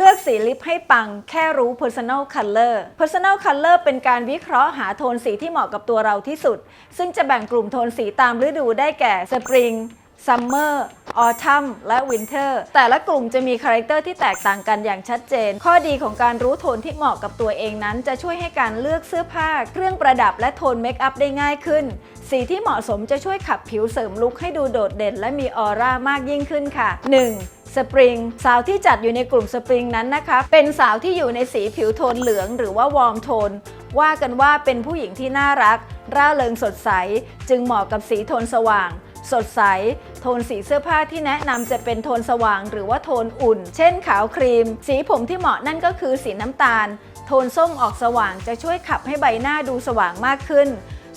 เลือกสีลิปให้ปัง แค่รู้ personal color personal color เป็นการวิเคราะห์หาโทนสีที่เหมาะกับตัวเราที่สุด ซึ่งจะแบ่งกลุ่มโทนสีตามฤดูได้แก่ spring summer autumn และ winter แต่ละกลุ่มจะมีคาแรคเตอร์ที่แตกต่างกันอย่างชัดเจน ข้อดีของการรู้โทนที่เหมาะกับตัวเองนั้น จะช่วยให้การเลือกเสื้อผ้า เครื่องประดับและโทนเมคอัพได้ง่ายขึ้น สีที่เหมาะสมจะช่วยขับผิวเสริมลุคให้ดูโดดเด่น และมีออร่ามากยิ่งขึ้นค่ะ 1. สปริงสาวที่จัดอยู่ในกลุ่มสปริงนั้นนะคะ เป็นสาวที่อยู่ในสีผิวโทนเหลือง หรือว่าวอร์มโทน ว่ากันว่าเป็นผู้หญิงที่น่ารัก ร่าเริงสดใส จึงเหมาะกับสีโทนสว่าง สดใส โทนสีเสื้อผ้าที่แนะนำจะเป็นโทนสว่าง หรือว่าโทนอุ่น เช่นขาวครีม สีผมที่เหมาะนั่นก็คือสีน้ำตาล โทนส้มออกสว่างจะช่วยขับให้ใบหน้าดูสว่างมากขึ้น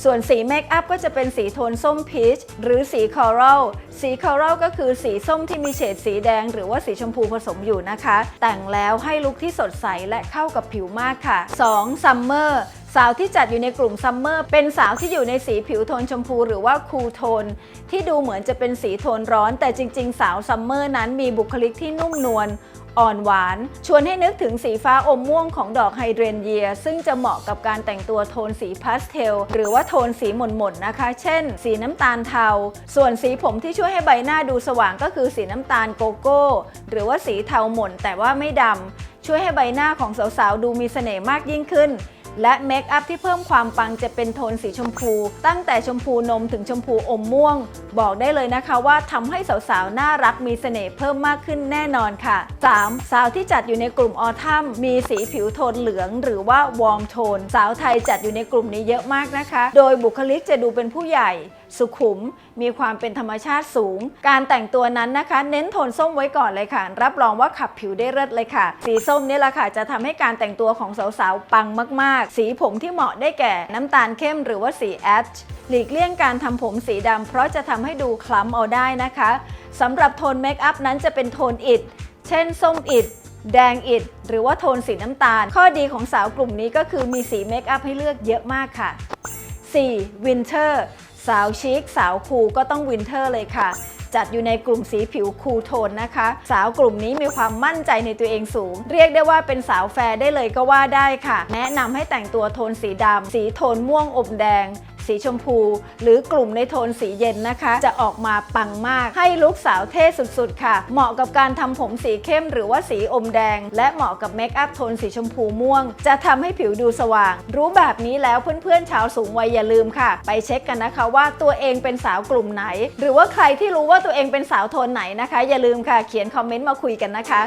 ส่วนสีเมคอัพก็จะเป็นสีโทนส้มพีชหรือสีคอรัลสีคอรัลก็คือสีส้มที่มีเฉดสีแดง หรือว่าสีชมพูผสมอยู่นะคะ แต่งแล้วให้ลุคที่สดใสและเข้ากับผิวมากค่ะ 2. ซัมเมอร์ สาวที่จัดอยู่ในกลุ่มซัมเมอร์เป็นสาวที่อยู่ในสีผิวโทนชมพูหรือว่าคูลโทน ที่ดูเหมือนจะเป็นสีโทนร้อน แต่จริง ๆ สาวซัมเมอร์นั้นมีบุคลิกที่นุ่มนวลอ่อนหวาน ชวนให้นึกถึงสีฟ้าอมม่วงของดอกไฮเดรนเยีย ซึ่งจะเหมาะกับการแต่งตัวโทนสีพาสเทล หรือว่าโทนสีหม่นๆนะคะ เช่น สีน้ำตาลเทา ส่วนสีผมที่ช่วยให้ใบหน้าดูสว่างก็คือสีน้ำตาลโกโก้ หรือว่าสีเทาหม่นแต่ว่าไม่ดำช่วยให้ใบหน้าของสาวๆดูมีเสน่ห์มากยิ่งขึ้น และเมคอัพที่เพิ่มความปังจะเป็นโทนสีชมพู ตั้งแต่ชมพูนมถึงชมพูอมม่วง บอกได้เลยนะคะว่าทำให้สาวๆ น่ารักมีเสน่ห์เพิ่มมากขึ้นแน่นอนค่ะ 3. สาวที่จัดอยู่ในกลุ่มออทัมมีสีผิวโทนเหลือง หรือว่าวอร์มโทน สาวไทยจัดอยู่ในกลุ่มนี้เยอะมากนะคะ โดยบุคลิกจะดูเป็นผู้ใหญ่ สุขุม มีความเป็นธรรมชาติสูง การแต่งตัวนั้นนะคะ เน้นโทนส้มไว้ก่อนเลยค่ะ รับรองว่าขับผิวได้เลิศเลยค่ะ สีส้มนี่แหละค่ะจะทำให้การแต่งตัวของสาวๆปังมากสีผมที่เหมาะได้แก่น้ำตาลเข้มหรือว่าสีแอชหลีกเลี่ยงการทำผมสีดำเพราะจะทำให้ดูคล้ำเอาได้นะคะสำหรับโทนเมคอัพนั้นจะเป็นโทนอิฐเช่นส้มอิฐแดงอิฐหรือว่าโทนสีน้ำตาล ข้อดีของสาวกลุ่มนี้ก็คือมีสีเมคอัพให้เลือกเยอะมากค่ะ 4. Winter สาวชิคสาวคูลก็ต้องวินเทอร์เลยค่ะ จัดอยู่ในกลุ่มสีผิวคูลโทนนะคะ สาวกลุ่มนี้มีความมั่นใจในตัวเองสูง เรียกได้ว่าเป็นสาวแฟร์ได้เลยก็ว่าได้ค่ะ แนะนำให้แต่งตัวโทนสีดำสีโทนม่วงอมแดง สีชมพู หรือกลุ่มในโทนสีเย็นนะคะ จะออกมาปังมาก ให้ลุคสาวเท่สุดๆ ค่ะ เหมาะกับการทำผมสีเข้มหรือว่าสีอมแดง และเหมาะกับเมคอัพโทนสีชมพูม่วง จะทำให้ผิวดูสว่าง รู้แบบนี้แล้วเพื่อนๆ ชาวสูงวัยอย่าลืมค่ะ ไปเช็คกันนะคะว่าตัวเองเป็นสาวกลุ่มไหน หรือว่าใครที่รู้ว่าตัวเองเป็นสาวโทนไหนนะคะ อย่าลืมค่ะ เขียนคอมเมนต์มาคุยกันนะคะ